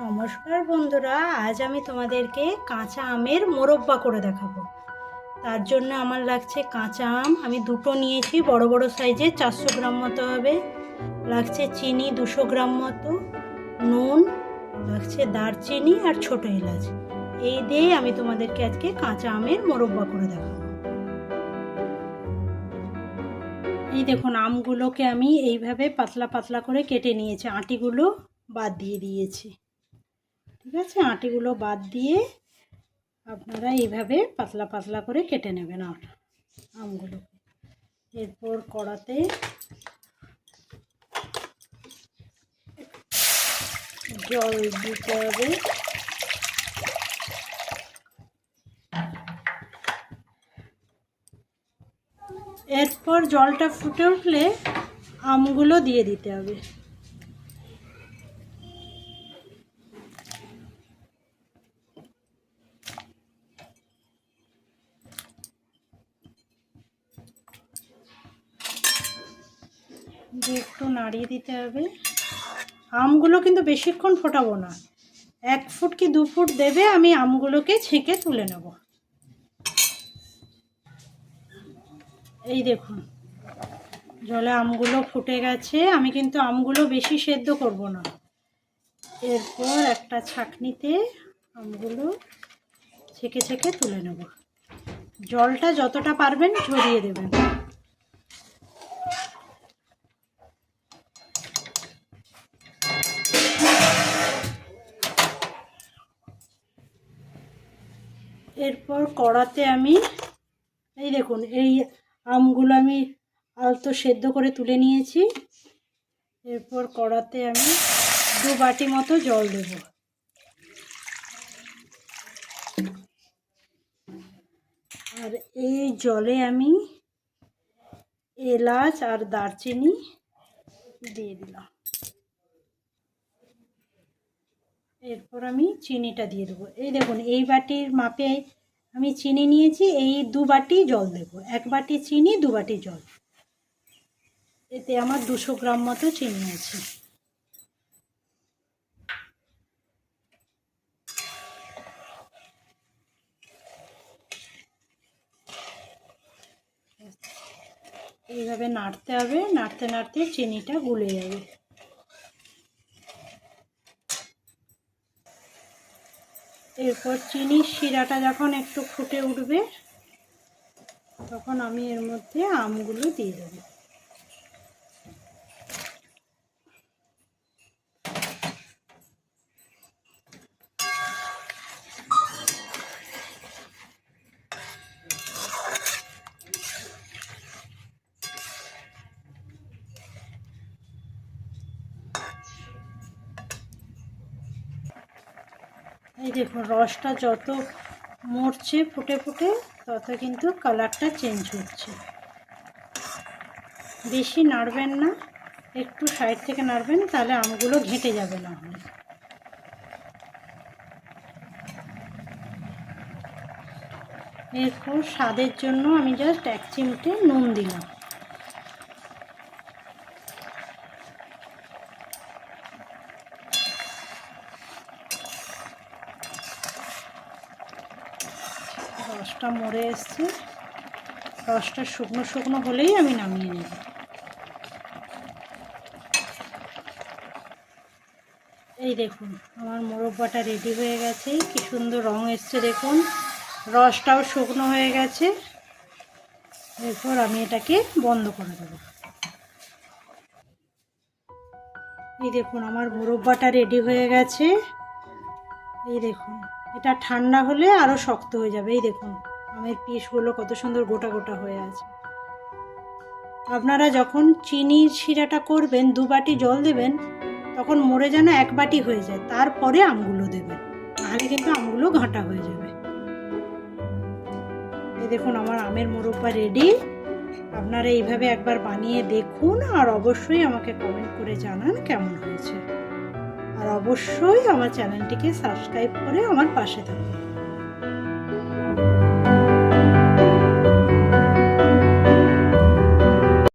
নমস্কার বন্ধুরা, আজ আমি তোমাদেরকে কাঁচা আমের মোরব্বা করে দেখাবো। তার জন্য আমার লাগছে কাঁচা আম। আমি দুটো নিয়েছি, বড় বড় সাইজে, চারশো গ্রাম মতো হবে। লাগছে চিনি দুশো গ্রাম মতো, নুন, লাগছে দারচিনি আর ছোটো এলাচ। এই দিয়ে আমি তোমাদেরকে আজকে কাঁচা আমের মোরব্বা করে দেখাবো। এই দেখুন, আমগুলোকে আমি এইভাবে পাতলা পাতলা করে কেটে নিয়েছি। আটিগুলো বাদ দিয়ে দিয়েছি। ঠিক আছে? আটিগুলো বাদ দিয়ে আপনারা এইভাবে পাতলা পাতলা করে কেটে নেবেন আর আমগুলোকে। এরপর কড়াতে জল দিতে হবে। এরপর জলটা ফুটে উঠলে আমগুলো দিয়ে দিতে হবে। দিয়ে একটু নাড়িয়ে দিতে হবে। আমগুলো কিন্তু বেশিক্ষণ ফোটাবো না। এক ফুট কি দু ফুট দেবে, আমি আমগুলোকে ছেঁকে তুলে নেব। এই দেখুন, জলে আমগুলো ফুটে গেছে। আমি কিন্তু আমগুলো বেশি সেদ্ধ করব না। এরপর একটা ছাকনিতে আমগুলো ছেঁকে ছেঁকে তুলে নেব। জলটা যতটা পারবেন ঝরিয়ে দেবেন। এরপর কড়াতে আমি, এই দেখুন, এই আমগুলো আমি আলতো সেদ্ধ করে তুলে নিয়েছি। এরপর কড়াতে আমি দু বাটি মতো জল দেব। আর এই জলে আমি এলাচ আর দারচিনি দিয়ে দিলাম। এরপর আমি চিনিটা দিয়ে দেবো। এই দেখুন, এই বাটির মাপে আমি চিনি নিয়েছি, এই দু বাটি জল দেবো। এক বাটি চিনি, দু বাটি জল। এতে আমার দুশো গ্রাম মতো চিনি আছে। এইভাবে নাড়তে হবে, নাড়তে নাড়তে চিনিটা গুলে যাবে। এরপর চিনির শিরাটা যখন একটু ফুটে উঠবে তখন আমি এর মধ্যে আমগুলো দিয়ে দেবো। এই দেখুন, রসটা যত মরছে ফুটে ফুটে, তত কিন্তু কালারটা চেঞ্জ হচ্ছে। বেশি নাড়বেন না, একটু সাইড থেকে নাড়বেন, তাহলে আমগুলো ঘেঁটে যাবে না। হলে এরপর স্বাদের জন্য আমি জাস্ট এক চিমটে নুন দিলাম। রসটা মরে এসছে। রসটা শুকনো শুকনো হলেই আমি নামিয়ে নেব। এই দেখুন, আমার মোরব্বাটা রেডি হয়ে গেছে। কি সুন্দর রং এসছে দেখুন। রসটাও শুকনো হয়ে গেছে। এরপর আমি এটাকে বন্ধ করে দেবো। এই দেখুন, আমার মোরব্বাটা রেডি হয়ে গেছে। এই দেখুন, এটা ঠান্ডা হলে আরও শক্ত হয়ে যাবে, এই দেখুন। আমের পিসগুলো কত সুন্দর গোটা গোটা হয়ে আছে। আপনারা যখন চিনির শিরাটা করবেন, দু বাটি জল দেবেন, তখন মরে যেন এক বাটি হয়ে যায়, তারপরে আমগুলো দেবেন। নাহলে কিন্তু আমগুলো ঘাঁটা হয়ে যাবে। এই দেখুন, আমার আমের মোরব্বা রেডি। আপনারা এইভাবে একবার বানিয়ে দেখুন, আর অবশ্যই আমাকে কমেন্ট করে জানান কেমন হয়েছে। আর অবশ্যই আমার চ্যানেলটিকে সাবস্ক্রাইব করে আমার পাশে থাকুন।